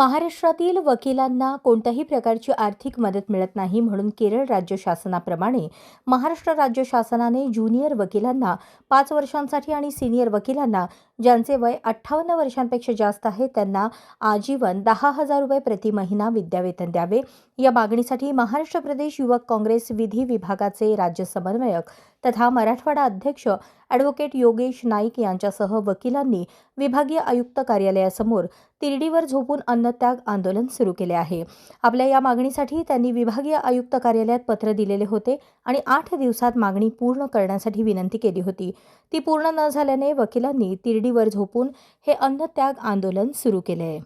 महाराष्ट्रातील वकिलांना कोणत्याही प्रकारची आर्थिक मदत मिळत नाही म्हणून केरळ राज्य शासनाप्रमाणे महाराष्ट्र राज्य शासनाने ज्युनियर वकिलांना पाच वर्षांसाठी आणि सिनियर वकिलांना ज्यांचे वय अठ्ठावन्न वर्षांपेक्षा जास्त आहे त्यांना आजीवन दहा हजार रुपये प्रति महिना विद्यावेतन द्यावे. या मागणीसाठी महाराष्ट्र प्रदेश युवक काँग्रेस विधी विभागाचे राज्य समन्वयक तथा मराठवाडा अध्यक्ष ॲडव्होकेट योगेश नाईक यांच्यासह वकिलांनी विभागीय आयुक्त कार्यालयासमोर तिरडीवर झोपून अन्नत्याग आंदोलन सुरू केले आहे. आपल्या या मागणीसाठी त्यांनी विभागीय आयुक्त कार्यालयात पत्र दिलेले होते आणि आठ दिवसात मागणी पूर्ण करण्यासाठी विनंती केली होती. ती पूर्ण न झाल्याने वकिलांनी तिरडीवर झोपून हे अन्नत्याग आंदोलन सुरू केले.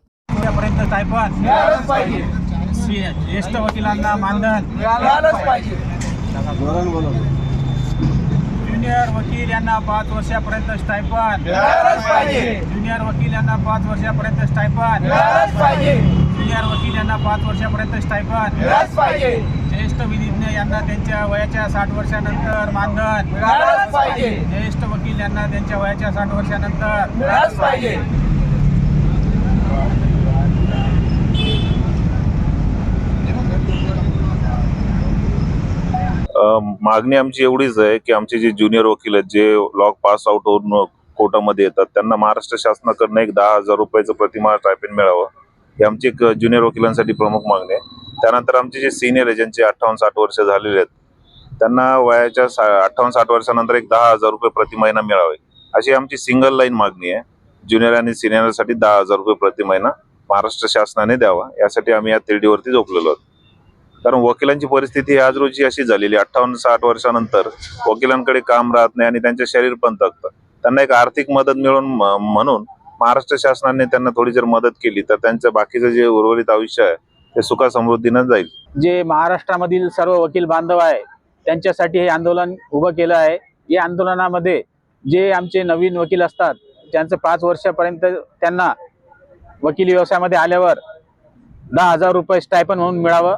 आहे ज्येष्ठ वकिलांना मानधन. मिळालंच पाहिजे. ज्युनियर वकील यांना पाच वर्षापर्यंत पाहिजे. ज्युनियर वकील यांना पाच वर्षापर्यंत पाहिजे. ज्युनियर वकील यांना पाच वर्षापर्यंत ज्येष्ठ विधिज्ञ यांना त्यांच्या वयाच्या साठ वर्षानंतर मानधन. मिळालंच यांना त्यांच्या वयाच्या साठ वर्षानंतर मिळाच पाहिजे. मागणी आमची एवढीच आहे की आमचे जे ज्युनियर वकील आहेत जे लॉक पास आउट होऊन कोर्टामध्ये येतात त्यांना महाराष्ट्र शासनाकडनं एक दहा हजार रुपयाचं प्रतिमा टायपिन मिळावं. ही आमची एक ज्युनियर वकिलांसाठी प्रमुख मागणी आहे. त्यानंतर आमचे जे सिनियर आहे ज्यांचे अठ्ठावन्न साठ वर्ष झालेले आहेत त्यांना वयाच्या सा अठ्ठावन्न साठ वर्षानंतर एक दहा हजार रुपये प्रति महिना मिळावे. अशी आमची सिंगल लाईन मागणी आहे. ज्युनियर आणि सिनियरसाठी दहा हजार रुपये प्रति महिना महाराष्ट्र शासनाने द्यावा. यासाठी आम्ही या तिरडीवरती झोपलेलो आहोत. कारण वकिलांची परिस्थिती आज रोजी अशी झालेली अठ्ठावन्न साठ वर्षानंतर वकिलांकडे काम राहत नाही आणि त्यांचे शरीर पण थकतं. त्यांना एक आर्थिक मदत मिळून म्हणून महाराष्ट्र शासनाने त्यांना थोडी जर मदत केली तर त्यांचं बाकीचं जे उर्वरित आयुष्य आहे ते सुखा समृद्धीनं जाईल. जे महाराष्ट्रामधील सर्व वकील बांधव आहे त्यांच्यासाठी हे आंदोलन उभं केलं आहे. या आंदोलनामध्ये जे आमचे नवीन वकील असतात ज्यांचं पाच वर्षापर्यंत त्यांना वकील व्यवसायामध्ये आल्यावर दहा हजार रुपये स्टायपन म्हणून मिळावं.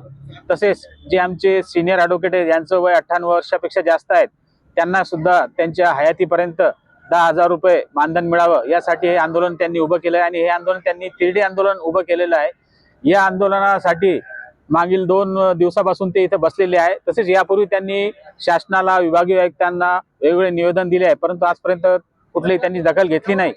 तसेच जे आमचे सिनियर ॲडव्होकेट आहेत यांचं वय अठ्ठावन्न वर्षापेक्षा जास्त आहेत त्यांना सुद्धा त्यांच्या हयातीपर्यंत दहा हजार रुपये मानधन मिळावं. यासाठी हे आंदोलन त्यांनी उभं केलं आहे आणि हे आंदोलन त्यांनी तिरडी आंदोलन उभं केलेलं आहे. या आंदोलनासाठी मागील दोन दिवसापासून ते इथे बसलेले आहे तसेच यापूर्वी त्यांनी शासनाला विभागीय आयुक्तांना वेगवेगळे निवेदन दिले आहे. परंतु आजपर्यंत कुठलीही त्यांनी दखल घेतली नाही.